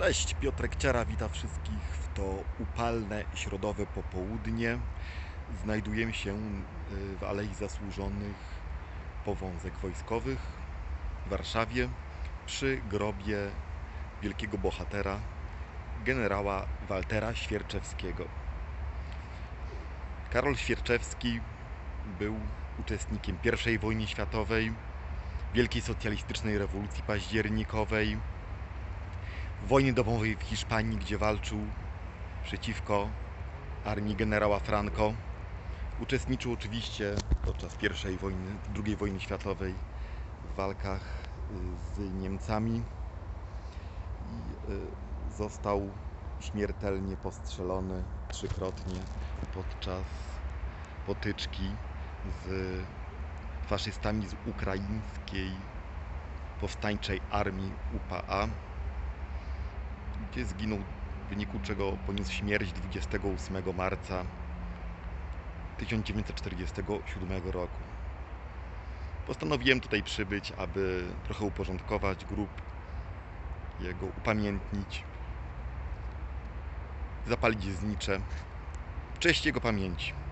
Cześć, Piotrek Ciara wita wszystkich w to upalne środowe popołudnie. Znajdujemy się y, w Alei Zasłużonych Powązek Wojskowych w Warszawie przy grobie wielkiego bohatera generała Waltera Świerczewskiego. Karol Świerczewski był uczestnikiem I wojny światowej, Wielkiej Socjalistycznej Rewolucji Październikowej, wojny domowej w Hiszpanii, gdzie walczył przeciwko armii generała Franco. Uczestniczył oczywiście podczas I wojny, II wojny światowej w walkach y, z Niemcami i y, został śmiertelnie postrzelony trzykrotnie podczas potyczki z faszystami z ukraińskiej powstańczej armii UPA gdzie zginął, w wyniku czego poniósł śmierć 28 marca 1947 roku. Postanowiłem tutaj przybyć, aby trochę uporządkować grób, jego upamiętnić, zapalić znicze w cześć jego pamięci.